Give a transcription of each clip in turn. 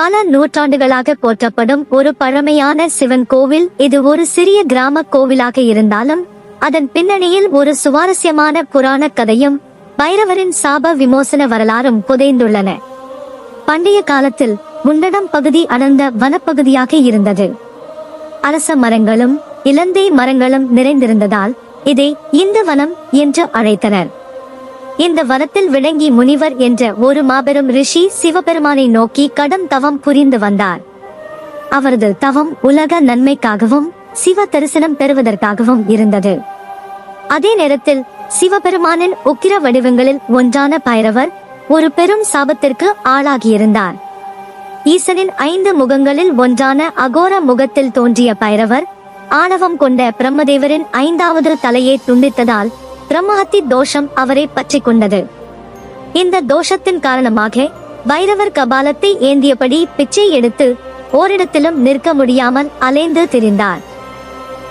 பல நூற்றாண்டுகளாக போற்றப்படும் ஒரு பழமையான சிவன் கோவில் இது ஒரு சிறிய கிராம கோவிலாக இருந்தாலும் அதன் பின்னணியில் ஒரு சுவாரஸ்யமான புராண கதையும் பைரவரின் சாப விமோசன வரலாறும் புதைந்துள்ளன. பண்டைய காலத்தில் முன்னடம் பகுதி அடர்ந்த வனப்பகுதியாக இருந்தது. அரச மரங்களும் இலந்தை மரங்களும் நிறைந்திருந்ததால் இதை இந்து வனம் என்று அழைத்தனர். இந்த வனத்தில் விளங்கி முனிவர் என்ற ஒரு மாபெரும் ரிஷி சிவபெருமானை நோக்கி கடும் தவம் புரிந்து வந்தார். அவரது தவம் உலக நன்மைக்காகவும் சிவ தரிசனம் பெறுவதற்காகவும் இருந்தது. அதே நேரத்தில் சிவபெருமானின் உக்கிர வடிவங்களில் ஒன்றான பைரவர் ஒரு பெரும் சாபத்திற்கு ஆளாகியிருந்தார். ஈசனின் ஐந்து முகங்களில் ஒன்றான அகோர முகத்தில் தோன்றிய பைரவர் ஆணவம் கொண்ட பிரம்மதேவரின் ஐந்தாவது தலையை துண்டித்ததால் பிரம்மஹத்தி தோஷம் அவரை பற்றி கொண்டது. இந்த தோஷத்தின் காரணமாக பைரவர் கபாலத்தை ஏந்தியபடி பிச்சை எடுத்து ஓரிடத்திலும் நிற்க முடியாமல் அலைந்து திரிந்தார்.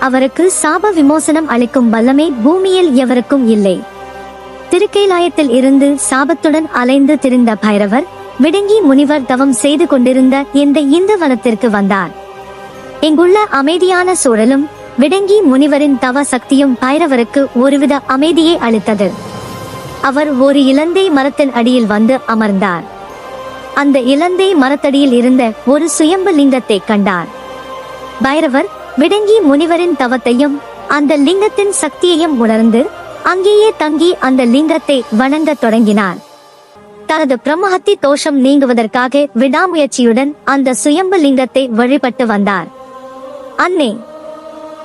அவருக்கு சாப விமோசனம் அளிக்கும் வல்லமை பூமியில் எவருக்கும் இல்லை. திருக்கைலாயத்தில் இருந்து சாபத்துடன் அலைந்து திரிந்த பைரவர் விடுங்கி முனிவர் தவம் செய்து கொண்டிருந்த இந்த இந்து வனத்திற்கு வந்தார். இங்குள்ள அமைதியான சூழலும் விடங்கி முனிவரின் தவ சக்தியும் பைரவருக்கு ஒருவித அமைதியை அளித்தது. அவர் ஒரு இலந்தை மரத்தின் அடியில் வந்து அமர்ந்தார். அந்த இலந்தை மரத்தடியில் இருந்த ஒரு சுயம்பு லிங்கத்தை கண்டார். பைரவர் விடங்கி முனிவரின் தவத்தையும் அந்த லிங்கத்தின் சக்தியையும் உணர்ந்து அங்கேயே தங்கி அந்த லிங்கத்தை வணங்கத் தொடங்கினார். தனது பிரம்மஹத்தி தோஷம் நீங்குவதற்காக விடாமுயற்சியுடன் அந்த சுயம்பு லிங்கத்தை வழிபட்டு வந்தார். அன்னே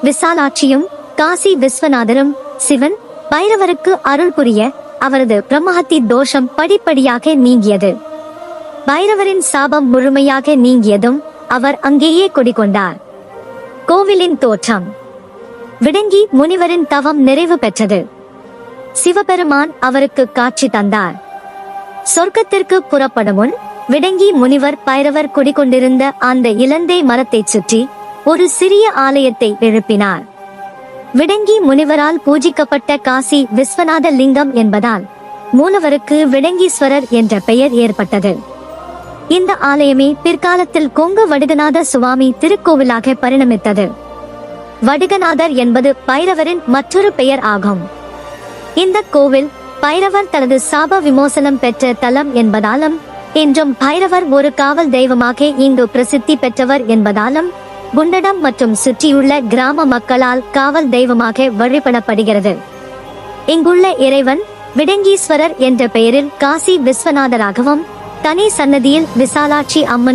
விசாலாட்சியும் காசி விஸ்வநாதரும் சிவன் பைரவருக்கு அருள் புரிய அவரது பிரம்மஹத்தி தோஷம் படிப்படியாக நீங்கியது. பைரவரின் சாபம் முழுமையாக நீங்கியதும் அவர் அங்கேயே குடிகொண்டார். கோவிலின் தோற்றம். விடங்கி முனிவரின் தவம் நிறைவு பெற்றது. சிவபெருமான் அவருக்கு காட்சி தந்தார். சொர்க்கத்திற்கு புறப்படும் முன் விடங்கி முனிவர் பைரவர் குடிகொண்டிருந்த அந்த இலந்தை மரத்தைச் சுற்றி ஒரு சிறிய ஆலயத்தை எழுப்பினார். விடங்கி முனிவரால் பூஜிக்கப்பட்ட காசி விஸ்வநாத லிங்கம் என்பதால் மூலவருக்கு விடங்கீஸ்வரர் என்ற பெயர் ஏற்பட்டது. இந்த ஆலயமே பிற்காலத்தில் கொங்கு வடுகநாத சுவாமி திருக்கோவிலாக பரிணமித்தது. வடுகநாதர் என்பது பைரவரின் மற்றொரு பெயர் ஆகும். இந்த கோவில் பைரவர் தனது சாப விமோசனம் பெற்ற தலம் என்பதாலும் இன்றும் பைரவர் ஒரு காவல் தெய்வமாக இங்கு பிரசித்தி பெற்றவர் என்பதாலும் குண்டடம் மற்றும் சுற்றியுள்ள கிராம மக்களால் காவல் தெய்வமாக வழிபடப்படுகிறது. இங்குள்ள இறைவன் விடங்கீஸ்வரர் என்ற பெயரில் காசி விஸ்வநாதராகவும் தனி சன்னதியில் விசாலாட்சி அம்மன்